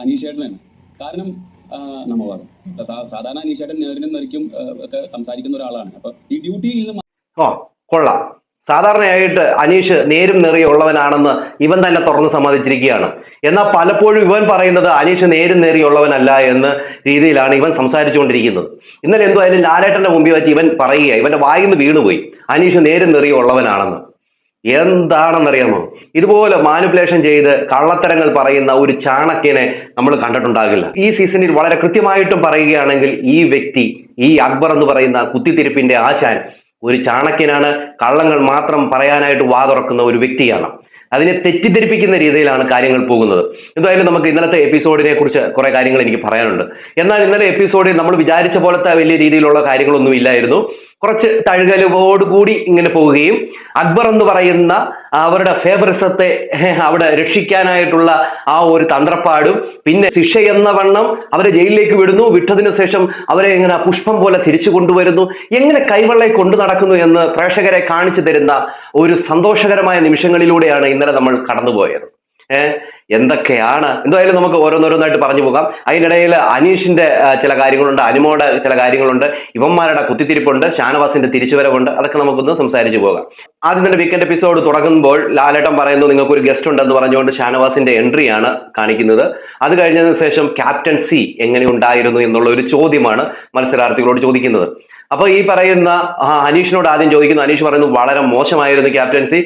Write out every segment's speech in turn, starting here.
അനീഷേട്ടനാണ്. കാരണം നമ്മൾ സാധാരണ അനീഷേട്ടൻ നേരിനും നെറിക്കും ഒക്കെ സംസാരിക്കുന്ന ഒരാളാണ്. അപ്പൊ ഈ ഡ്യൂട്ടിയിൽ ഓ കൊള്ളാം. സാധാരണയായിട്ട് അനീഷ് നേരും ഉള്ളവനാണെന്ന് ഇവൻ തന്നെ തുറന്ന് സമ്മതിച്ചിരിക്കുകയാണ്. എന്നാൽ പലപ്പോഴും ഇവൻ പറയുന്നത് അനീഷ് നേരും ഉള്ളവനല്ല എന്ന രീതിയിലാണ് ഇവൻ സംസാരിച്ചുകൊണ്ടിരിക്കുന്നത്. ഇന്നലെ എന്തോ അതിന് ലാലേട്ടന്റെ മുമ്പിൽ വെച്ച് ഇവൻ പറയുക ഇവന്റെ വായിന്ന് വീണുപോയി. അനീഷ് നേരും നെറിയുള്ളവനാണെന്ന് എന്താണെന്നറിയാമോ? ഇതുപോലെ മാനിപ്പുലേഷൻ ചെയ്ത് കള്ളത്തരങ്ങൾ പറയുന്ന ഒരു ചാണക്യനെ നമ്മൾ കണ്ടിട്ടുണ്ടാകില്ല. ഈ സീസണിൽ വളരെ കൃത്യമായിട്ടും പറയുകയാണെങ്കിൽ ഈ വ്യക്തി ഈ അക്ബർ എന്ന് പറയുന്ന കുത്തിത്തിരിപ്പിന്റെ ആശാൻ ഒരു ചാണക്യനാണ്. കള്ളങ്ങൾ മാത്രം പറയാനായിട്ട് വാ തുറക്കുന്ന ഒരു വ്യക്തിയാണ്. അതിനെ തെറ്റിദ്ധരിപ്പിക്കുന്ന രീതിയിലാണ് കാര്യങ്ങൾ പോകുന്നത്. എന്തായാലും നമുക്ക് ഇന്നലത്തെ എപ്പിസോഡിനെ കുറിച്ച് കുറെ കാര്യങ്ങൾ എനിക്ക് പറയാനുണ്ട്. എന്നാൽ ഇന്നലെ എപ്പിസോഡിൽ നമ്മൾ വിചാരിച്ച പോലത്തെ വലിയ രീതിയിലുള്ള കാര്യങ്ങളൊന്നും ഇല്ലായിരുന്നു കുറച്ച് തഴുകലുവോടുകൂടി ഇങ്ങനെ പോവുകയും അക്ബർ എന്ന് പറയുന്ന അവരുടെ ഫേവറിസത്തെ അവിടെ രക്ഷിക്കാനായിട്ടുള്ള ആ ഒരു തന്ത്രപ്പാടും പിന്നെ ശിക്ഷ എന്ന വണ്ണം അവരെ ജയിലിലേക്ക് വിടുന്നു വിട്ടതിനു ശേഷം അവരെ ഇങ്ങനെ പുഷ്പം പോലെ തിരിച്ചു കൊണ്ടുവരുന്നു. എങ്ങനെ കൈവെള്ളയെ കൊണ്ടു നടക്കുന്നു എന്ന് പ്രേക്ഷകരെ കാണിച്ചു തരുന്ന ഒരു സന്തോഷകരമായ നിമിഷങ്ങളിലൂടെയാണ് ഇന്നലെ നമ്മൾ കടന്നുപോയത്. ഏഹ് എന്തൊക്കെയാണ്? എന്തായാലും നമുക്ക് ഓരോന്നോരോന്നായിട്ട് പറഞ്ഞു പോകാം. അതിനിടയിൽ അനീഷിന്റെ ചില കാര്യങ്ങളുണ്ട് അനുമോടെ ചില കാര്യങ്ങളുണ്ട് ഇവന്മാരുടെ കുത്തിത്തിരിപ്പുണ്ട് ഷാനവാസിന്റെ തിരിച്ചുവരവുണ്ട് അതൊക്കെ നമുക്കൊന്ന് സംസാരിച്ചു പോകാം. ആദ്യം തന്നെ വീക്കെൻഡ് എപ്പിസോഡ് തുടങ്ങുമ്പോൾ ലാലേട്ടൻ പറയുന്നു നിങ്ങൾക്ക് ഒരു ഗസ്റ്റ് ഉണ്ടെന്ന് പറഞ്ഞുകൊണ്ട് ഷാനവാസിന്റെ എൻട്രിയാണ് കാണിക്കുന്നത്. അത് കഴിഞ്ഞതിന് ശേഷം ക്യാപ്റ്റൻ സി എങ്ങനെ ഉണ്ടായിരുന്നു എന്നുള്ള ഒരു ചോദ്യമാണ് മത്സരാർത്ഥികളോട് ചോദിക്കുന്നത്. അപ്പൊ ഈ പറയുന്ന അനീഷിനോട് ആദ്യം ചോദിക്കുന്നു. അനീഷ് പറയുന്നു വളരെ മോശമായിരുന്നു ക്യാപ്റ്റൻസി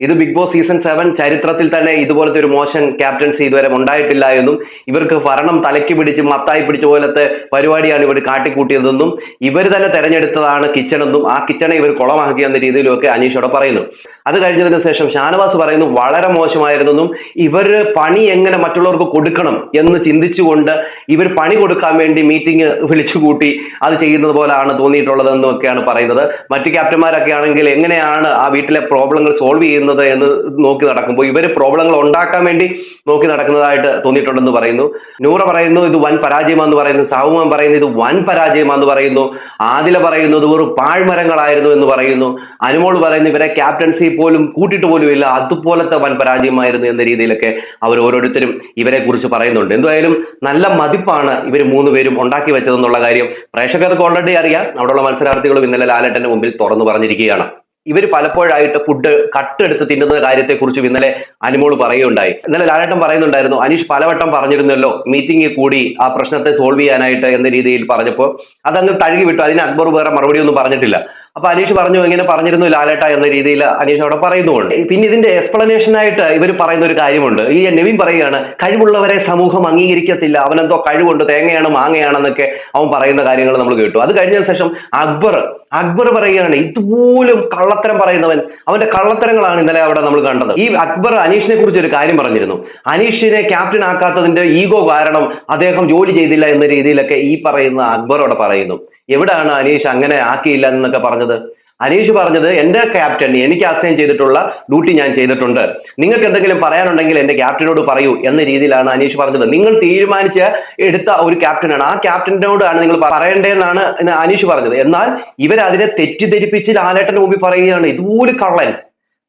ഇത് ബിഗ് ബോസ് സീസൺ സെവൻ ചരിത്രത്തിൽ തന്നെ ഇതുപോലത്തെ ഒരു മോശം ക്യാപ്റ്റൻസി ഇതുവരെ ഉണ്ടായിട്ടില്ല എന്നും ഇവർക്ക് ഭരണം തലയ്ക്ക് പിടിച്ച് മത്തായി പിടിച്ച പോലത്തെ പരിപാടിയാണ് ഇവർ കാട്ടിക്കൂട്ടിയതെന്നും ഇവർ തന്നെ തെരഞ്ഞെടുത്തതാണ് കിച്ചൺ എന്നും ആ കിച്ചണെ ഇവർ കുളമാക്കി എന്ന രീതിയിലുമൊക്കെ അനീഷോട് പറയുന്നു. അത് കഴിഞ്ഞതിന് ശേഷം ഷാനവാസ് പറയുന്നു വളരെ മോശമായിരുന്നെന്നും ഇവർ പണി എങ്ങനെ മറ്റുള്ളവർക്ക് കൊടുക്കണം എന്ന് ചിന്തിച്ചുകൊണ്ട് ഇവർ പണി കൊടുക്കാൻ വേണ്ടി മീറ്റിംഗ് വിളിച്ചുകൂട്ടി അത് ചെയ്യുന്നത് പോലാണ് തോന്നിയിട്ടുള്ളതെന്നും ഒക്കെയാണ് പറയുന്നത്. മറ്റു ക്യാപ്റ്റന്മാരൊക്കെ ആണെങ്കിൽ എങ്ങനെയാണ് ആ വീട്ടിലെ പ്രോബ്ലങ്ങൾ സോൾവ് ചെയ്യുന്നത് എന്ന് നോക്കി നടക്കുമ്പോൾ ഇവർ പ്രോബ്ലങ്ങൾ ഉണ്ടാക്കാൻ വേണ്ടി നോക്കി നടക്കുന്നതായിട്ട് തോന്നിയിട്ടുണ്ടെന്ന് പറയുന്നു. നൂറ പറയുന്നു ഇത് വൻ പരാജയമാന്ന് പറയുന്നു. സാവുമാൻ പറയുന്നു ഇത് വൻ പരാജയമാന്ന് പറയുന്നു. ആദില പറയുന്നത് വെറും പാഴ്മരങ്ങളായിരുന്നു എന്ന് പറയുന്നു. അനുമോൾ പറയുന്ന ഇവരെ ക്യാപ്റ്റൻസി പോലും കൂട്ടിയിട്ട് പോലും ഇല്ല. അതുപോലത്തെ വൻ പരാജയമായിരുന്നു എന്ന രീതിയിലൊക്കെ അവർ ഓരോരുത്തരും ഇവരെ കുറിച്ച് പറയുന്നുണ്ട്. എന്തായാലും നല്ല മതിപ്പാണ് ഇവർ മൂന്ന് പേരും ഉണ്ടാക്കി വെച്ചതെന്നുള്ള കാര്യം പ്രേക്ഷകർക്ക് ഓൾറെഡി അറിയാം. അവിടെയുള്ള മത്സരാർത്ഥികളും ഇന്നലെ ലാലേട്ടന്റെ മുമ്പിൽ തുറന്നു പറഞ്ഞിരിക്കുകയാണ്. ഇവർ പലപ്പോഴായിട്ട് ഫുഡ് കട്ടെടുത്ത് തിന്നുന്ന കാര്യത്തെക്കുറിച്ചും ഇന്നലെ അനുമോൾ പറയുകയുണ്ടായി. ഇന്നലെ ലാലേട്ടൻ പറയുന്നുണ്ടായിരുന്നു അനീഷ് പലവട്ടം പറഞ്ഞിരുന്നല്ലോ മീറ്റിംഗിൽ കൂടി ആ പ്രശ്നത്തെ സോൾവ് ചെയ്യാനായിട്ട് എന്ന രീതിയിൽ പറഞ്ഞപ്പോൾ അതങ്ങ് തഴുകി വിട്ടു അതിന് അക്ബർ വേറെ മറുപടി ഒന്നും പറഞ്ഞിട്ടില്ല. അപ്പൊ അനീഷ് പറഞ്ഞു ഇങ്ങനെ പറഞ്ഞിരുന്നു ലാലേട്ട എന്ന രീതിയിൽ അനീഷ് അവിടെ പറയുന്നുണ്ട് പിന്നെ ഇതിന്റെ എക്സ്പ്ലനേഷൻ ആയിട്ട് ഇവർ പറയുന്ന ഒരു കാര്യമുണ്ട്. ഈ നെവിൻ പറയുകയാണ് കഴിവുള്ളവരെ സമൂഹം അംഗീകരിക്കത്തില്ല. അവനെന്തോ കഴിവുണ്ട് തേങ്ങയാണ് മാങ്ങയാണെന്നൊക്കെ അവൻ പറയുന്ന കാര്യങ്ങൾ നമ്മൾ കേട്ടു. അത് കഴിഞ്ഞതിന് ശേഷം അക്ബർ അക്ബർ പറയുകയാണ് ഇതുപോലും കള്ളത്തരം പറയുന്നവൻ. അവന്റെ കള്ളത്തരങ്ങളാണ് ഇന്നലെ അവിടെ നമ്മൾ കണ്ടത്. ഈ അക്ബർ അനീഷിനെ കുറിച്ച് ഒരു കാര്യം പറഞ്ഞിരുന്നു. അനീഷിനെ ക്യാപ്റ്റൻ ആക്കാത്തതിന്റെ ഈഗോ കാരണം അദ്ദേഹം ജോലി ചെയ്തില്ല എന്ന രീതിയിലൊക്കെ ഈ പറയുന്ന അക്ബർ അവിടെ പറയുന്നു. എവിടെയാണ് അനീഷ് അങ്ങനെ ആക്കിയില്ല എന്നൊക്കെ പറഞ്ഞത്? അനീഷ് പറഞ്ഞത് എന്റെ ക്യാപ്റ്റൻ എനിക്ക് അസൈൻ ചെയ്തിട്ടുള്ള ഡ്യൂട്ടി ഞാൻ ചെയ്തിട്ടുണ്ട്. നിങ്ങൾക്ക് എന്തെങ്കിലും പറയാനുണ്ടെങ്കിൽ എന്റെ ക്യാപ്റ്റനോട് പറയൂ എന്ന രീതിയിലാണ് അനീഷ് പറഞ്ഞത്. നിങ്ങൾ തീരുമാനിച്ച് എടുത്ത ഒരു ക്യാപ്റ്റനാണ് ആ ക്യാപ്റ്റനോടാണ് നിങ്ങൾ പറയേണ്ടതെന്നാണ് അനീഷ് പറഞ്ഞത്. എന്നാൽ ഇവരതിനെ തെറ്റിദ്ധരിപ്പിച്ച് ലാലേട്ടൻ മുമ്പിൽ പറയുകയാണ്. ഇതുപോലെ കള്ളൻ.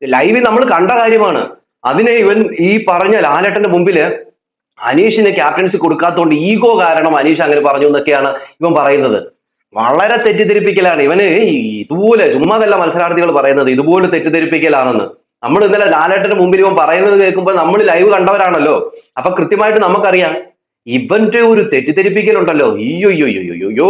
ലൈവിൽ നമ്മൾ കണ്ട കാര്യമാണ്. അതിനെ ഇവൻ ഈ പറഞ്ഞ ലാലേട്ടന്റെ മുമ്പിൽ അനീഷിന് ക്യാപ്റ്റൻസി കൊടുക്കാത്തതുകൊണ്ട് ഈഗോ കാരണം അനീഷ് അങ്ങനെ പറഞ്ഞു എന്നൊക്കെയാണ് ഇവൻ പറയുന്നത്. വളരെ തെറ്റിദ്ധരിപ്പിക്കലാണ്. ഇവന് ഇതുപോലെ ചുമ്മാതല്ല മത്സരാർത്ഥികൾ പറയുന്നത്. ഇതുപോലെ തെറ്റിദ്ധരിപ്പിക്കലാണെന്ന്. നമ്മൾ ഇന്നലെ ലാലേട്ടന് മുമ്പിൽ ഇവൻ പറയുന്നത് കേൾക്കുമ്പോൾ നമ്മൾ ലൈവ് കണ്ടവരാണല്ലോ. അപ്പൊ കൃത്യമായിട്ട് നമുക്കറിയാം. ഇവന്റെ ഒരു തെറ്റിദ്ധരിപ്പിക്കലുണ്ടല്ലോ. അയ്യോ അയ്യോ അയ്യോ അയ്യോ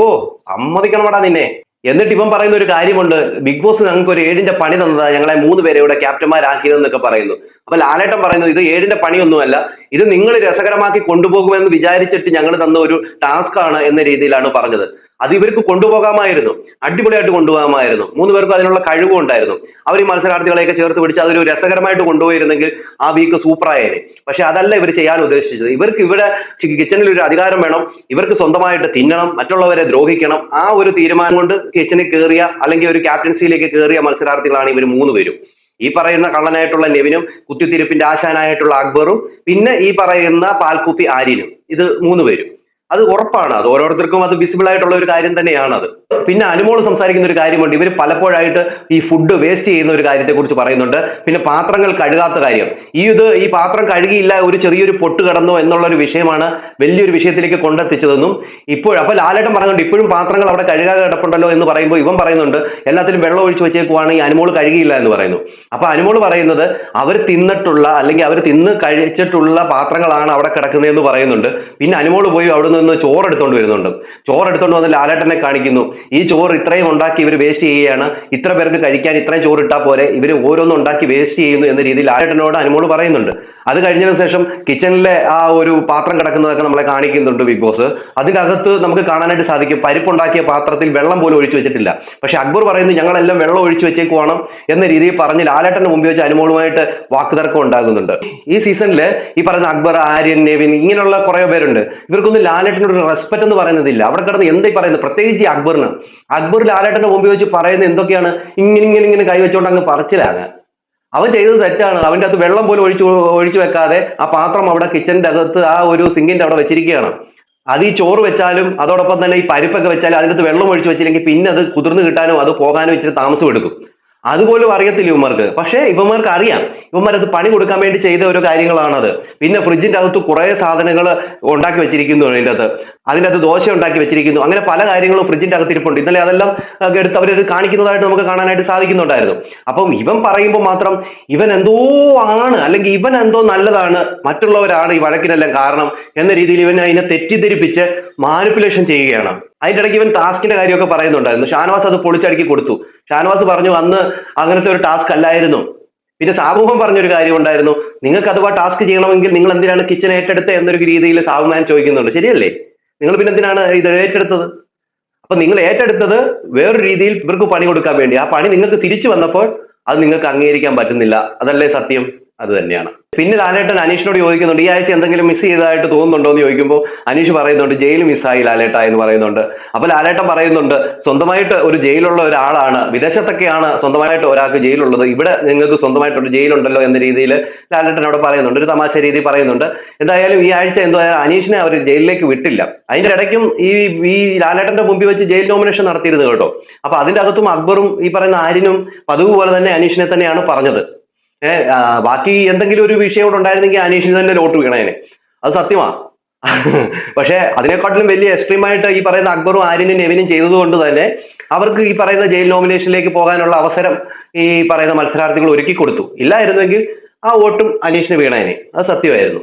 സമ്മതിക്കണമടാ നിന്നെ. എന്നിട്ട് ഇവൻ പറയുന്ന ഒരു കാര്യമുണ്ട്. ബിഗ് ബോസ് ഞങ്ങൾക്ക് ഒരു ഏഴിന്റെ പണി തന്നതാ. ഞങ്ങളെ മൂന്ന് പേരെ ഇവിടെ ക്യാപ്റ്റന്മാരാക്കിയതെന്നൊക്കെ പറയുന്നു. അപ്പൊ ലാലേട്ടൻ പറയുന്നു ഇത് ഏഴിന്റെ പണിയൊന്നുമല്ല. ഇത് നിങ്ങൾ രസകരമാക്കി കൊണ്ടുപോകുമെന്ന് വിചാരിച്ചിട്ട് ഞങ്ങൾ തന്ന ഒരു ടാസ്ക് ആണ് എന്ന രീതിയിലാണ് പറഞ്ഞത്. അത് ഇവർക്ക് കൊണ്ടുപോകാമായിരുന്നു. അടിപൊളിയായിട്ട് കൊണ്ടുപോകാമായിരുന്നു. മൂന്ന് പേർക്കും അതിനുള്ള കഴിവും ഉണ്ടായിരുന്നു അവർ ഈ മത്സരാർത്ഥികളെയൊക്കെ ചേർത്ത് പിടിച്ച് അതൊരു രസകരമായിട്ട് കൊണ്ടുപോയിരുന്നെങ്കിൽ ആ വീക്ക് സൂപ്പറായേനെ. പക്ഷെ അതല്ല ഇവർ ചെയ്യാൻ ഉദ്ദേശിച്ചത്. ഇവർക്ക് ഇവിടെ കിച്ചണിൽ ഒരു അധികാരം വേണം. ഇവർക്ക് സ്വന്തമായിട്ട് തിന്നണം. മറ്റുള്ളവരെ ദ്രോഹിക്കണം. ആ ഒരു തീരുമാനം കൊണ്ട് കിച്ചണിൽ കയറിയ അല്ലെങ്കിൽ ഒരു ക്യാപ്റ്റൻസിയിലേക്ക് കയറിയ മത്സരാർത്ഥികളാണ് ഇവർ മൂന്ന് പേരും. ഈ പറയുന്ന കള്ളനായിട്ടുള്ള നെവിനും കുത്തിത്തിരിപ്പിന്റെ ആശാനായിട്ടുള്ള അക്ബറും പിന്നെ ഈ പറയുന്ന പാൽക്കുപ്പി ആര്യനും. ഇത് മൂന്ന് പേരും. അത് ഉറപ്പാണ്. അത് ഓരോരുത്തർക്കും അത് വിസിബിൾ ആയിട്ടുള്ള ഒരു കാര്യം തന്നെയാണ് അത് പിന്നെ അനുമോൾ സംസാരിക്കുന്ന ഒരു കാര്യമുണ്ട്. ഇവർ പലപ്പോഴായിട്ട് ഈ ഫുഡ് വേസ്റ്റ് ചെയ്യുന്ന ഒരു കാര്യത്തെ കുറിച്ച് പറയുന്നുണ്ട്. പിന്നെ പാത്രങ്ങൾ കഴുകാത്ത കാര്യം. ഈ ഇത് ഈ പാത്രം കഴുകിയില്ല ഒരു ചെറിയൊരു പൊട്ട് കിടന്നു എന്നുള്ള ഒരു വിഷയമാണ് വലിയൊരു വിഷയത്തിലേക്ക് കൊണ്ടെത്തിച്ചതെന്നും ഇപ്പോൾ അപ്പോൾ ലാലേട്ടൻ പറഞ്ഞുണ്ട് ഇപ്പോഴും പാത്രങ്ങൾ അവിടെ കഴുകാതെ കിടപ്പുണ്ടല്ലോ എന്ന് പറയുമ്പോൾ ഇവൻ പറയുന്നുണ്ട് എല്ലാത്തിലും വെള്ളം ഒഴിച്ച് വെച്ചേക്കുവാണ് ഈ അനുമോൾ കഴുകിയില്ല എന്ന് പറയുന്നു. അപ്പൊ അനുമോൾ പറയുന്നത് അവർ തിന്നിട്ടുള്ള അല്ലെങ്കിൽ അവർ തിന്ന് കഴിച്ചിട്ടുള്ള പാത്രങ്ങളാണ് അവിടെ കിടക്കുന്നതെന്ന് പറയുന്നുണ്ട്. പിന്നെ അനുമോൾ പോയി അവിടെ നിന്ന് ചോറ് എടുത്തുകൊണ്ട് വരുന്നുണ്ട്. ചോറ് എടുത്തുകൊണ്ട് വന്ന് ലാലേട്ടനെ കാണിക്കുന്നു. ഈ ചോറ് ഇത്രയും ഉണ്ടാക്കി ഇവർ വേസ്റ്റ് ചെയ്യുകയാണ്. ഇത്ര പേർക്ക് കഴിക്കാൻ ഇത്രയും ചോറ് ഇട്ടാൽ പോലെ ഇവർ ഓരോന്നും ഉണ്ടാക്കി വേസ്റ്റ് ചെയ്യുന്നു എന്ന രീതിയിൽ ലാലേട്ടനോട് അനുമോൾ പറയുന്നുണ്ട്. അത് കഴിഞ്ഞതിന് ശേഷം കിച്ചണിലെ ആ ഒരു പാത്രം കിടക്കുന്നതൊക്കെ നമ്മളെ കാണിക്കുന്നുണ്ട് ബിഗ് ബോസ് അതിനകത്ത് നമുക്ക് കാണാനായിട്ട് സാധിക്കും. പരിപ്പുണ്ടാക്കിയ പാത്രത്തിൽ വെള്ളം പോലും ഒഴിച്ചു വെച്ചിട്ടില്ല. പക്ഷെ അക്ബർ പറയുന്നത് ഞങ്ങളെല്ലാം വെള്ളം ഒഴിച്ചു വെച്ചേക്കുവാണ് എന്ന രീതിയിൽ പറഞ്ഞ് ലാലേട്ടന് മുമ്പിൽ വെച്ച് അനുമോളുമായിട്ട് വാക്കുതർക്കം ഉണ്ടാകുന്നുണ്ട്. ഈ സീസണിൽ ഈ പറയുന്ന അക്ബർ ആര്യൻ നെവിൻ ഇങ്ങനെയുള്ള കുറെ പേരുണ്ട്. ഇവർക്കൊന്നും ലാലേട്ടനോട് റെസ്പെക്ട് എന്ന് പറയുന്നതില്ല. അവിടെ കിടന്ന് എന്തായി പറയുന്നത്? പ്രത്യേകിച്ച് അക്ബറിന്. അക്ബർ ലാലേട്ടന്റെ മുമ്പിൽ വെച്ച് പറയുന്നത് എന്തൊക്കെയാണ്? ഇങ്ങനെ ഇങ്ങനെ ഇങ്ങനെ കൈവച്ചുകൊണ്ട് അങ്ങ് പറച്ചിലാണ്. അവൻ ചെയ്തത് തെറ്റാണ്. അവന്റെ അകത്ത് വെള്ളം പോലും ഒഴിച്ചു ഒഴിച്ചു വെക്കാതെ ആ പാത്രം അവിടെ കിച്ചന്റെ അകത്ത് ആ ഒരു സിങ്കിന്റെ അവിടെ വെച്ചിരിക്കുകയാണ്. അത് ഈ ചോറ് വെച്ചാലും അതോടൊപ്പം തന്നെ ഈ പരിപ്പൊക്കെ വെച്ചാലും അതിനകത്ത് വെള്ളം ഒഴിച്ചു വെച്ചില്ലെങ്കിൽ പിന്നെ അത് കുതിർന്ന് കിട്ടാനും അത് പോകാനും ഇച്ചിരി താമസം എടുക്കും അതുപോലും അറിയത്തില്ല ഇവന്മാർക്ക്. പക്ഷേ ഇവന്മാർക്ക് അറിയാം. ഇവന്മാർ അത് പണി കൊടുക്കാൻ വേണ്ടി ചെയ്ത ഓരോ കാര്യങ്ങളാണത്. പിന്നെ ഫ്രിഡ്ജിന്റെ അകത്ത് കുറെ സാധനങ്ങൾ ഉണ്ടാക്കി വെച്ചിരിക്കുന്നു അതിന്റെ അകത്ത്. അതിന്റെ അകത്ത് ദോശ ഉണ്ടാക്കി വെച്ചിരിക്കുന്നു. അങ്ങനെ പല കാര്യങ്ങളും ഫ്രിഡ്ജിന്റെ അകത്ത് ഇരിപ്പുണ്ട് ഇന്നലെ അതെല്ലാം എടുത്ത് അവരത് കാണിക്കുന്നതായിട്ട് നമുക്ക് കാണാനായിട്ട് സാധിക്കുന്നുണ്ടായിരുന്നു. അപ്പം ഇവൻ പറയുമ്പോൾ മാത്രം ഇവൻ എന്തോ ആണ് അല്ലെങ്കിൽ ഇവൻ എന്തോ നല്ലതാണ് മറ്റുള്ളവരാണ് ഈ വഴക്കിനെല്ലാം കാരണം എന്ന രീതിയിൽ ഇവൻ അതിനെ തെറ്റിദ്ധരിപ്പിച്ച് മാനിപ്പുലേഷൻ ചെയ്യുകയാണ്. അതിന്റെ ഇടയ്ക്ക് ഇവൻ ടാസ്കിന്റെ കാര്യമൊക്കെ പറയുന്നുണ്ടായിരുന്നു. ഷാനവാസ് അത് പൊളിച്ചടുക്കി കൊടുത്തു. ഷാനവാസ് പറഞ്ഞു അന്ന് അങ്ങനത്തെ ഒരു ടാസ്ക് അല്ലായിരുന്നു. പിന്നെ സാമൂഹം പറഞ്ഞൊരു കാര്യം ഉണ്ടായിരുന്നു. നിങ്ങൾക്ക് അഥവാ ടാസ്ക് ചെയ്യണമെങ്കിൽ നിങ്ങൾ എന്തിനാണ് കിച്ചൺ ഏറ്റെടുത്ത് എന്നൊരു രീതിയിൽ സാബുമാൻ ചോദിക്കുന്നുണ്ട്. ശരിയല്ലേ? നിങ്ങൾ പിന്നെ എന്തിനാണ് ഇത് ഏറ്റെടുത്തത്? അപ്പൊ നിങ്ങൾ ഏറ്റെടുത്തത് വേറൊരു രീതിയിൽ ഇവർക്ക് പണി കൊടുക്കാൻ വേണ്ടി. ആ പണി നിങ്ങൾക്ക് തിരിച്ചു വന്നപ്പോൾ അത് നിങ്ങൾക്ക് അംഗീകരിക്കാൻ പറ്റുന്നില്ല. അതല്ലേ സത്യം? അത് തന്നെയാണ്. പിന്നെ ലാലേട്ടൻ അനീഷിനോട് ചോദിക്കുന്നുണ്ട് ഈ ആഴ്ച എന്തെങ്കിലും മിസ് ചെയ്തതായിട്ട് തോന്നുന്നുണ്ടോ? എന്ന് ചോദിക്കുമ്പോൾ അനീഷ് പറയുന്നുണ്ട് ജയിൽ മിസ്സായി ലാലേട്ട എന്ന് പറയുന്നുണ്ട്. അപ്പൊ ലാലേട്ടൻ പറയുന്നുണ്ട് സ്വന്തമായിട്ട് ഒരു ജയിലുള്ള ഒരാളാണ് വിദേശത്തൊക്കെയാണ് സ്വന്തമായിട്ട് ഒരാൾക്ക് ജയിലുള്ളത് ഇവിടെ നിങ്ങൾക്ക് സ്വന്തമായിട്ട് ഒരു ജയിലുണ്ടല്ലോ എന്ന രീതിയിൽ ലാലേട്ടൻ അവിടെ പറയുന്നുണ്ട് ഒരു തമാശ രീതി പറയുന്നുണ്ട്. എന്തായാലും ഈ ആഴ്ച എന്തായാലും അനീഷിനെ അവർ ജയിലിലേക്ക് വിട്ടില്ല. അതിന്റെ ഇടയ്ക്കും ഈ ഈ ലാലേട്ടന്റെ മുമ്പിൽ വെച്ച് ജയിൽ നോമിനേഷൻ നടത്തിയിരുന്നു കേട്ടോ. അപ്പൊ അതിന്റെ അകത്തും അക്ബറും ഈ പറയുന്ന ആരിനും പതിവ് പോലെ തന്നെ അനീഷിനെ തന്നെയാണ് പറഞ്ഞത്. ഏഹ് ബാക്കി എന്തെങ്കിലും ഒരു വിഷയം കൂടെ ഉണ്ടായിരുന്നെങ്കിൽ അനീഷിന് തന്നെ ലോട്ട് വീണേനെ. അത് സത്യമാ. പക്ഷേ അതിനെക്കാട്ടിലും വലിയ എക്സ്ട്രീം ആയിട്ട് ഈ പറയുന്ന അക്ബറും ആര്യനും നെവിനും ചെയ്തതുകൊണ്ട് തന്നെ അവർക്ക് ഈ പറയുന്ന ജയിൽ നോമിനേഷനിലേക്ക് പോകാനുള്ള അവസരം ഈ പറയുന്ന മത്സരാർത്ഥികൾ ഒരുക്കി കൊടുത്തു. ഇല്ലായിരുന്നെങ്കിൽ ആ വോട്ടും അനീഷിന് വീണേനെ. അത് സത്യമായിരുന്നു.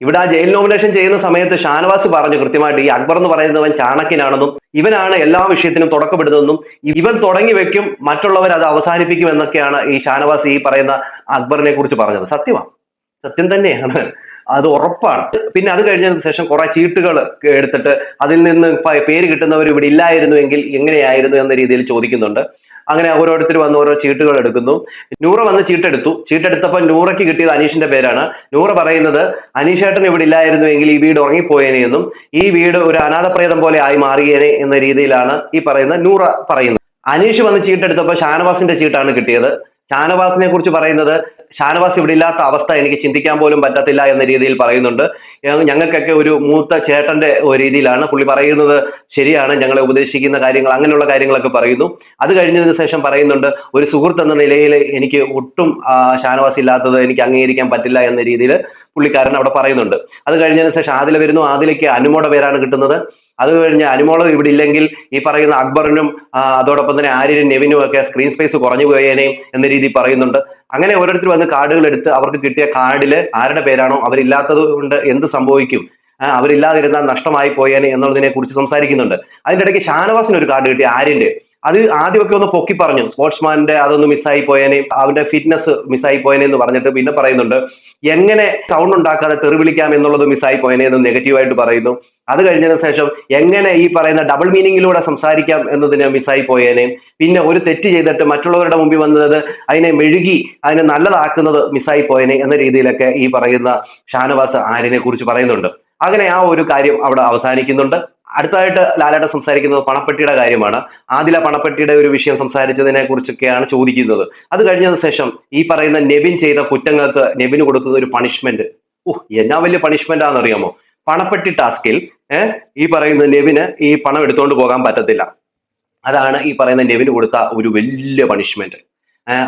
ഇവിടെ ആ ജയിൽ നോമിനേഷൻ ചെയ്യുന്ന സമയത്ത് ഷാനവാസ് പറഞ്ഞു കൃത്യമായിട്ട് ഈ അക്ബർ എന്ന് പറയുന്നവൻ ചാണക്കിനാണെന്നും ഇവനാണ് എല്ലാ വിഷയത്തിനും തുടക്കപ്പെടുന്നതെന്നും ഇവൻ തുടങ്ങി വെക്കും മറ്റുള്ളവർ അത് അവസാനിപ്പിക്കും എന്നൊക്കെയാണ് ഈ ഷാനവാസ് ഈ പറയുന്ന അക്ബറിനെ കുറിച്ച് പറഞ്ഞത്. സത്യമാണ് സത്യം തന്നെയാണ് അത് ഉറപ്പാണ്. പിന്നെ അത് കഴിഞ്ഞതിന് ശേഷം കുറെ ചീട്ടുകൾ എടുത്തിട്ട് അതിൽ നിന്ന് പേര് കിട്ടുന്നവർ ഇവിടെ ഇല്ലായിരുന്നുവെങ്കിൽ എങ്ങനെയായിരുന്നു എന്ന രീതിയിൽ ചോദിക്കുന്നുണ്ട്. അങ്ങനെ ഓരോരുത്തർ വന്ന് ഓരോ ചീട്ടുകൾ എടുക്കുന്നു. നൂറ വന്ന് ചീട്ടെടുത്തു. ചീട്ടെടുത്തപ്പോൾ നൂറയ്ക്ക് കിട്ടിയത് അനീഷിന്റെ പേരാണ്. നൂറ പറയുന്നത് അനീഷേട്ടൻ ഇവിടെ ഇല്ലായിരുന്നു എങ്കിൽ ഈ വീട് ഉറങ്ങിപ്പോയേനെ എന്നും ഈ വീട് ഒരു അനാഥപ്രേതം പോലെ ആയി മാറിയേനെ എന്ന രീതിയിലാണ് ഈ പറയുന്ന നൂറ പറയുന്നത്. അനീഷ് വന്ന് ചീട്ടെടുത്തപ്പോൾ ഷാനവാസിന്റെ ചീട്ടാണ് കിട്ടിയത്. ഷാനവാസിനെ കുറിച്ച് പറയുന്നത് ഷാനവാസ് ഇവിടെ ഇല്ലാത്ത അവസ്ഥ എനിക്ക് ചിന്തിക്കാൻ പോലും പറ്റത്തില്ല എന്ന രീതിയിൽ പറയുന്നുണ്ട്. ഞങ്ങൾക്കൊക്കെ ഒരു മൂത്ത ചേട്ടന്റെ രീതിയിലാണ് പുള്ളി പറയുന്നത് ശരിയാണ് ഞങ്ങളെ ഉപദേശിക്കുന്ന കാര്യങ്ങൾ അങ്ങനെയുള്ള കാര്യങ്ങളൊക്കെ പറയുന്നു. അത് കഴിഞ്ഞതിന് ശേഷം പറയുന്നുണ്ട് ഒരു സുഹൃത്ത് എന്ന നിലയിൽ എനിക്ക് ഒട്ടും ഷാനവാസ് ഇല്ലാത്തത് എനിക്ക് അംഗീകരിക്കാൻ പറ്റില്ല എന്ന രീതിയിൽ പുള്ളിക്കാരൻ അവിടെ പറയുന്നുണ്ട്. അത് കഴിഞ്ഞതിന് ശേഷം ആദില വരുന്നു. ആദിലയ്ക്ക് അനുമോടെ പേരാണ് കിട്ടുന്നത്. അത് കഴിഞ്ഞ് അനുമോൾ ഇവിടെ ഇല്ലെങ്കിൽ ഈ പറയുന്ന അക്ബറിനും അതോടൊപ്പം തന്നെ ആര്യനും നെവിനും ഒക്കെ സ്ക്രീൻ സ്പേസ് കുറഞ്ഞു പോയേനെ എന്ന രീതിയിൽ പറയുന്നുണ്ട്. അങ്ങനെ ഓരോരുത്തർ വന്ന് കാർഡുകൾ എടുത്ത് അവർക്ക് കിട്ടിയ കാർഡിൽ ആരുടെ പേരാണോ അവരില്ലാത്തത് കൊണ്ട് എന്ത് സംഭവിക്കും? അവരില്ലാതിരുന്നാൽ നഷ്ടമായി പോയേനെ എന്നുള്ളതിനെ കുറിച്ച് സംസാരിക്കുന്നുണ്ട്. അതിന്റെ ഇടയ്ക്ക് ഷാനവാസിന് ഒരു കാർഡ് കിട്ടി ആര്യന്റെ അത് ആദ്യമൊക്കെ ഒന്ന് പൊക്കി പറഞ്ഞു സ്പോർട്സ്മാന്റെ അതൊന്ന് മിസ്സായി പോയേനേയും അവന്റെ ഫിറ്റ്നസ് മിസ്സായി പോയേനെ എന്ന് പറഞ്ഞിട്ട് പിന്നെ പറയുന്നുണ്ട്. എങ്ങനെ സൗണ്ട് ഉണ്ടാക്കാതെ തെറി വിളിക്കാം എന്നുള്ളത് മിസ്സായി പോയേനെ എന്ന് നെഗറ്റീവായിട്ട് പറയുന്നു. അത് കഴിഞ്ഞതിന് ശേഷം എങ്ങനെ ഈ പറയുന്ന ഡബിൾ മീനിങ്ങിലൂടെ സംസാരിക്കാം എന്നതിന് മിസ്സായി പോയേനെ. പിന്നെ ഒരു തെറ്റ് ചെയ്തിട്ട് മറ്റുള്ളവരുടെ മുമ്പിൽ വന്നത് അതിനെ മെഴുകി അതിനെ നല്ലതാക്കുന്നത് മിസ്സായി പോയേനെ എന്ന രീതിയിലൊക്കെ ഈ പറയുന്ന ഷാനവാസ് ആരിനെ കുറിച്ച് പറയുന്നുണ്ട്. അങ്ങനെ ആ ഒരു കാര്യം അവിടെ അവസാനിക്കുന്നുണ്ട്. അടുത്തായിട്ട് ലാലേട്ട സംസാരിക്കുന്നത് പണപ്പെട്ടിയുടെ കാര്യമാണ്. ആദില പണപ്പെട്ടിയുടെ ഒരു വിഷയം സംസാരിച്ചതിനെ കുറിച്ചൊക്കെയാണ് ചോദിക്കുന്നത്. അത് കഴിഞ്ഞതിന് ശേഷം ഈ പറയുന്ന നെബിൻ ചെയ്ത കുറ്റങ്ങൾക്ക് നെബിന് കൊടുക്കുന്ന ഒരു പണിഷ്മെന്റ് ഓഹ് എന്നാ വലിയ പണിഷ്മെന്റ് ആണെന്നറിയാമോ? പണപ്പെട്ടി ടാസ്കിൽ ഈ പറയുന്ന നെവിന് ഈ പണം എടുത്തുകൊണ്ട് പോകാൻ പറ്റത്തില്ല. അതാണ് ഈ പറയുന്ന നെവിന് കൊടുത്ത ഒരു വലിയ പണിഷ്മെന്റ്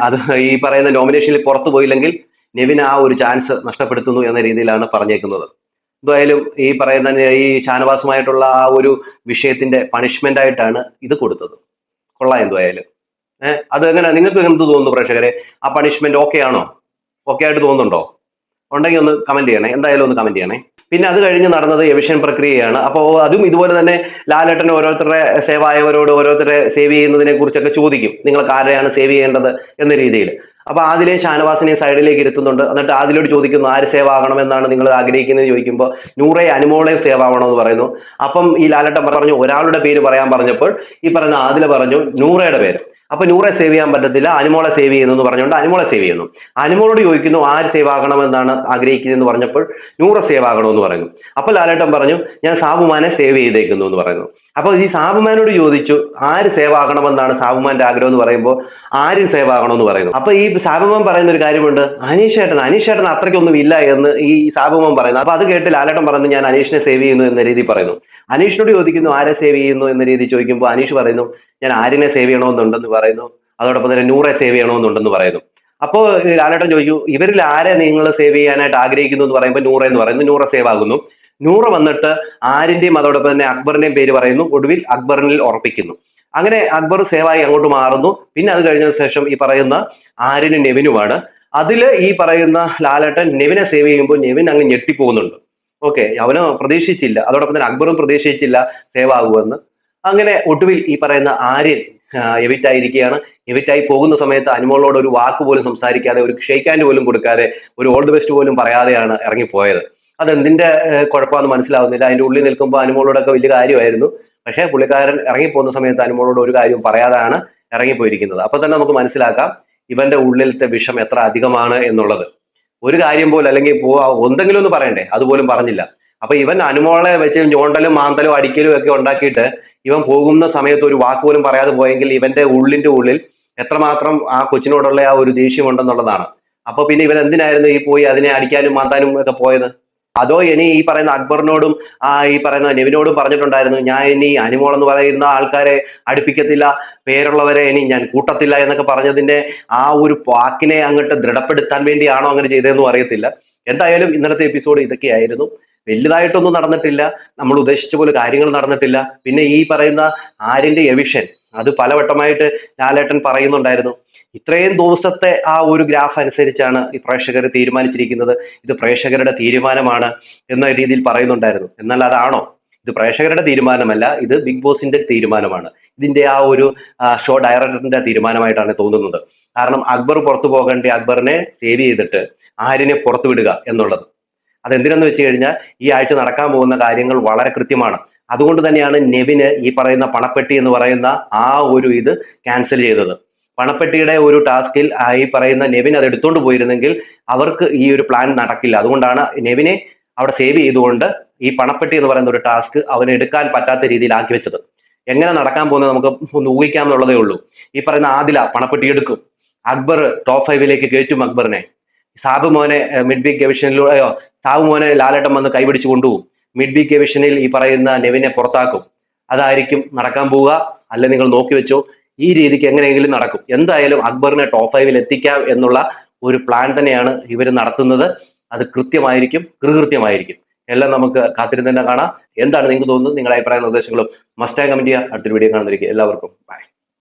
അത് ഈ പറയുന്ന നോമിനേഷനിൽ പുറത്തു പോയില്ലെങ്കിൽ നെവിന് ആ ഒരു ചാൻസ് നഷ്ടപ്പെടുത്തുന്നു എന്ന രീതിയിലാണ് പറഞ്ഞേക്കുന്നത്. എന്തായാലും ഈ പറയുന്ന ഈ ഷാനവാസുമായിട്ടുള്ള ആ ഒരു വിഷയത്തിന്റെ പണിഷ്മെന്റ് ആയിട്ടാണ് ഇത് കൊടുത്തത്. കൊള്ളാം എന്തായാലും. ഏഹ് അത് എങ്ങനെ നിങ്ങൾക്ക് എന്ത് തോന്നുന്നു പ്രേക്ഷകരെ? ആ പണിഷ്മെന്റ് ഓക്കെ ആണോ? ഓക്കെ ആയിട്ട് തോന്നുന്നുണ്ടോ? ഉണ്ടെങ്കിൽ ഒന്ന് കമന്റ് ചെയ്യണേ. എന്തായാലും ഒന്ന് കമന്റ് ചെയ്യണേ. പിന്നെ അത് കഴിഞ്ഞ് നടന്നത് എവിഷൻ പ്രക്രിയയാണ്. അപ്പോൾ അതും ഇതുപോലെ തന്നെ ലാലേട്ടൻ ഓരോരുത്തരുടെ സേവായവരോട് ഓരോരുത്തരെ സേവ് ചെയ്യുന്നതിനെ കുറിച്ചൊക്കെ ചോദിക്കും. നിങ്ങൾക്ക് ആരെയാണ് സേവ് ചെയ്യേണ്ടത് എന്ന രീതിയിൽ. അപ്പൊ ആദിലെ ഷാനവാസിനെ സൈഡിലേക്ക് ഇരുത്തുന്നുണ്ട്. എന്നിട്ട് ആദിലോട് ചോദിക്കുന്നു ആര് സേവ് ആകണമെന്നാണ് നിങ്ങൾ ആഗ്രഹിക്കുന്നത്? ചോദിക്കുമ്പോൾ നൂറെ അനുമോളെ സേവ് ആവണമെന്ന് പറയുന്നു. അപ്പം ഈ ലാലേട്ടൻ പറഞ്ഞു ഒരാളുടെ പേര് പറയാൻ പറഞ്ഞപ്പോൾ ഈ പറഞ്ഞ ആദില പറഞ്ഞു നൂറയുടെ പേര്. അപ്പൊ നൂറെ സേവ് ചെയ്യാൻ പറ്റത്തില്ല അനുമോളെ സേവ് ചെയ്യുന്നു എന്ന് പറഞ്ഞുകൊണ്ട് അനുമോളെ സേവ് ചെയ്യുന്നു. അനുമോളോട് ചോദിക്കുന്നു ആര് സേവ് ആകണമെന്നാണ് ആഗ്രഹിക്കുന്നതെന്ന് പറഞ്ഞപ്പോൾ നൂറെ സേവ് ആകണമെന്ന് പറയുന്നു. അപ്പൊ ലാലേട്ടൻ പറഞ്ഞു ഞാൻ സാബുമാനെ സേവ് ചെയ്തേക്കുന്നു എന്ന് പറയുന്നു. അപ്പൊ ഈ സാബുമാനോട് ചോദിച്ചു ആര് സേവ് ആകണമെന്നാണ് സാബുമാന്റെ ആഗ്രഹം എന്ന് പറയുമ്പോൾ ആരും സേവ് ആകണമെന്ന് പറയുന്നു. അപ്പൊ ഈ സാബുമാൻ പറയുന്ന ഒരു കാര്യമുണ്ട് അനീഷേട്ടൻ അനീഷേട്ടൻ അത്രയ്ക്കൊന്നും ഇല്ല എന്ന് ഈ സാബുമാൻ പറയുന്നു. അപ്പൊ അത് കേട്ട് ലാലേട്ടൻ പറഞ്ഞു ഞാൻ അനീഷിനെ സേവ് ചെയ്യുന്നു എന്ന രീതി പറയുന്നു. അനീഷിനോട് ചോദിക്കുന്നു ആരെ സേവ് ചെയ്യുന്നു? എന്ന രീതി ചോദിക്കുമ്പോൾ അനീഷ് പറയുന്നു ഞാൻ ആരിനെ സേവ് ചെയ്യണമെന്നുണ്ടെന്ന് പറയുന്നു. അതോടൊപ്പം തന്നെ നൂറെ സേവ് ചെയ്യണമെന്നുണ്ടെന്ന് പറയുന്നു. അപ്പോൾ ലാലേട്ടൻ ചോദിച്ചു ഇവരിൽ ആരെ നിങ്ങൾ സേവ് ചെയ്യാനായിട്ട് ആഗ്രഹിക്കുന്നു? എന്ന് പറയുമ്പോൾ നൂറ എന്ന് പറയുന്നു. നൂറ സേവ് ആകുന്നു. നൂറ വന്നിട്ട് ആരിന്റെയും അതോടൊപ്പം തന്നെ അക്ബറിന്റെയും പേര് പറയുന്നു. ഒടുവിൽ അക്ബറിനിൽ ഉറപ്പിക്കുന്നു. അങ്ങനെ അക്ബർ സേവായി അങ്ങോട്ട് മാറുന്നു. പിന്നെ അത് കഴിഞ്ഞ ശേഷം ഈ പറയുന്ന ആരിന് നെവിനുമാണ്. അതിൽ ഈ പറയുന്ന ലാലേട്ടൻ നെവിനെ സേവ് ചെയ്യുമ്പോൾ നെവിൻ അങ്ങ് ഞെട്ടിപ്പോകുന്നുണ്ട്. ഓക്കെ അവന് പ്രതീക്ഷിച്ചില്ല. അതോടൊപ്പം തന്നെ അക്ബറും പ്രതീക്ഷിച്ചില്ല സേവാകുമെന്ന്. അങ്ങനെ ഒടുവിൽ ഈ പറയുന്ന ആര്യൻ എവിറ്റ് ആയിരിക്കുകയാണ് എവിറ്റ് ആയി പോകുന്ന സമയത്ത് അനുമോളോട് ഒരു വാക്ക് പോലും സംസാരിക്കാതെ ഒരു ഷെയ്ക്ക് പോലും കൊടുക്കാതെ ഒരു ഓൾ ദി ബെസ്റ്റ് പോലും പറയാതെയാണ് ഇറങ്ങിപ്പോയത്. അതെന്തിന്റെ കുഴപ്പമാണെന്ന് മനസ്സിലാവുന്നില്ല. അതിന്റെ ഉള്ളിൽ നിൽക്കുമ്പോൾ അനുമോളോടൊക്കെ വലിയ കാര്യമായിരുന്നു. പക്ഷേ പുള്ളിക്കാരൻ ഇറങ്ങിപ്പോകുന്ന സമയത്ത് അനുമോളോട് ഒരു കാര്യവും പറയാതാണ് ഇറങ്ങിപ്പോയിരിക്കുന്നത്. അപ്പൊ തന്നെ നമുക്ക് മനസ്സിലാക്കാം ഇവന്റെ ഉള്ളിലത്തെ വിഷം എത്ര അധികമാണ് എന്നുള്ളത്. ഒരു കാര്യം പോലും അല്ലെങ്കിൽ പോവാ എന്തെങ്കിലും ഒന്ന് പറയണ്ടേ? അതുപോലും പറഞ്ഞില്ല. അപ്പൊ ഇവൻ അനുമോളെ വെച്ച് ഞോണ്ടലും മാന്തലും അടിക്കലും ഒക്കെ ഉണ്ടാക്കിയിട്ട് ഇവൻ പോകുന്ന സമയത്ത് ഒരു വാക്ക് പോലും പറയാതെ പോയെങ്കിൽ ഇവന്റെ ഉള്ളിന്റെ ഉള്ളിൽ എത്രമാത്രം ആ കൊച്ചിനോടുള്ള ആ ഒരു ദേഷ്യം ഉണ്ടെന്നുള്ളതാണ്. അപ്പൊ പിന്നെ ഇവൻ എന്തിനായിരുന്നു ഈ പോയി അതിനെ അടിക്കാനും മാന്താനും ഒക്കെ പോയത്? അതോ ഇനി ഈ പറയുന്ന അക്ബറിനോടും ആ ഈ പറയുന്ന നെവിനോടും പറഞ്ഞിട്ടുണ്ടായിരുന്നു ഞാൻ ഇനി അനിമോൾ എന്ന് പറയുന്ന ആൾക്കാരെ അടുപ്പിക്കത്തില്ല പേരുള്ളവരെ ഇനി ഞാൻ കൂട്ടത്തില്ല എന്നൊക്കെ പറഞ്ഞതിന്റെ ആ ഒരു വാക്കിനെ അങ്ങോട്ട് ദൃഢപ്പെടുത്താൻ വേണ്ടിയാണോ അങ്ങനെ ചെയ്തതെന്നും അറിയത്തില്ല. എന്തായാലും ഇന്നലത്തെ എപ്പിസോഡ് ഇതൊക്കെയായിരുന്നു. വലുതായിട്ടൊന്നും നടന്നിട്ടില്ല. നമ്മൾ ഉദ്ദേശിച്ച പോലെ കാര്യങ്ങൾ നടന്നിട്ടില്ല. പിന്നെ ഈ പറയുന്ന ആര്യന്റെ എവിഷൻ അത് പലവട്ടമായിട്ട് ലാലേട്ടൻ പറയുന്നുണ്ടായിരുന്നു. ഇത്രയും ദിവസത്തെ ആ ഒരു ഗ്രാഫ് അനുസരിച്ചാണ് ഈ പ്രേക്ഷകർ തീരുമാനിച്ചിരിക്കുന്നത്. ഇത് പ്രേക്ഷകരുടെ തീരുമാനമാണ് എന്ന രീതിയിൽ പറയുന്നുണ്ടായിരുന്നു. എന്നാൽ അതാണോ? ഇത് പ്രേക്ഷകരുടെ തീരുമാനമല്ല ഇത് ബിഗ് ബോസിന്റെ തീരുമാനമാണ്. ഇതിന്റെ ആ ഒരു ഷോ ഡയറക്ടറിന്റെ തീരുമാനമായിട്ടാണ് തോന്നുന്നത്. കാരണം അക്ബർ പുറത്തു പോകേണ്ട അക്ബറിനെ സേവ് ചെയ്തിട്ട് ആര്യനെ പുറത്തു വിടുക എന്നുള്ളത്. അതെന്തിനെന്ന് വെച്ച് കഴിഞ്ഞാൽ ഈ ആഴ്ച നടക്കാൻ പോകുന്ന കാര്യങ്ങൾ വളരെ കൃത്യമാണ്. അതുകൊണ്ട് തന്നെയാണ് നെവിന് ഈ പറയുന്ന പണപ്പെട്ടി എന്ന് പറയുന്ന ആ ഒരു ഇത് ക്യാൻസൽ ചെയ്തത്. പണപ്പെട്ടിയുടെ ഒരു ടാസ്കിൽ ഈ പറയുന്ന നെവിൻ അത് എടുത്തുകൊണ്ട് പോയിരുന്നെങ്കിൽ അവർക്ക് ഈ ഒരു പ്ലാൻ നടക്കില്ല. അതുകൊണ്ടാണ് നെവിനെ അവിടെ സേവ് ചെയ്തുകൊണ്ട് ഈ പണപ്പെട്ടി എന്ന് പറയുന്ന ഒരു ടാസ്ക് അവന് എടുക്കാൻ പറ്റാത്ത രീതിയിൽ ആക്കി വെച്ചത്. എങ്ങനെ നടക്കാൻ പോകുന്നത് നമുക്ക് ഒന്ന് ഊഹിക്കാം എന്നുള്ളതേ ഉള്ളൂ. ഈ പറയുന്ന ആദില പണപ്പെട്ടി എടുക്കും. അക്ബർ ടോപ്പ് ഫൈവിലേക്ക് കയറ്റും അക്ബറിനെ. സാബു മോനെ മിഡ് വീക്ക് എവിഷനിലൂടെയോ സാബു മോനെ ലാലേട്ടം വന്ന് കൈപിടിച്ച് കൊണ്ടുപോകും. മിഡ് വീക്ക് എവിഷനിൽ ഈ പറയുന്ന നെവിനെ പുറത്താക്കും. അതായിരിക്കും നടക്കാൻ പോവുക. അല്ലെ നിങ്ങൾ നോക്കി വെച്ചോ ഈ രീതിക്ക് എങ്ങനെയെങ്കിലും നടക്കും. എന്തായാലും അക്ബറിനെ ടോപ്പ് ഫൈവിൽ എത്തിക്കാം എന്നുള്ള ഒരു പ്ലാൻ തന്നെയാണ് ഇവർ നടത്തുന്നത്. അത് കൃത്യമായിരിക്കും കൃകൃത്യമായിരിക്കും. എല്ലാം നമുക്ക് കാത്തിരുന്ന് തന്നെ കാണാം. എന്താണ് നിങ്ങൾക്ക് തോന്നുന്നത്? നിങ്ങളുടെ അഭിപ്രായ നിർദ്ദേശങ്ങളും മസ്റ്റായി കമന്റ് ചെയ്യുക. അടുത്തൊരു വീഡിയോ കാണുന്നിരിക്കും എല്ലാവർക്കും ബൈ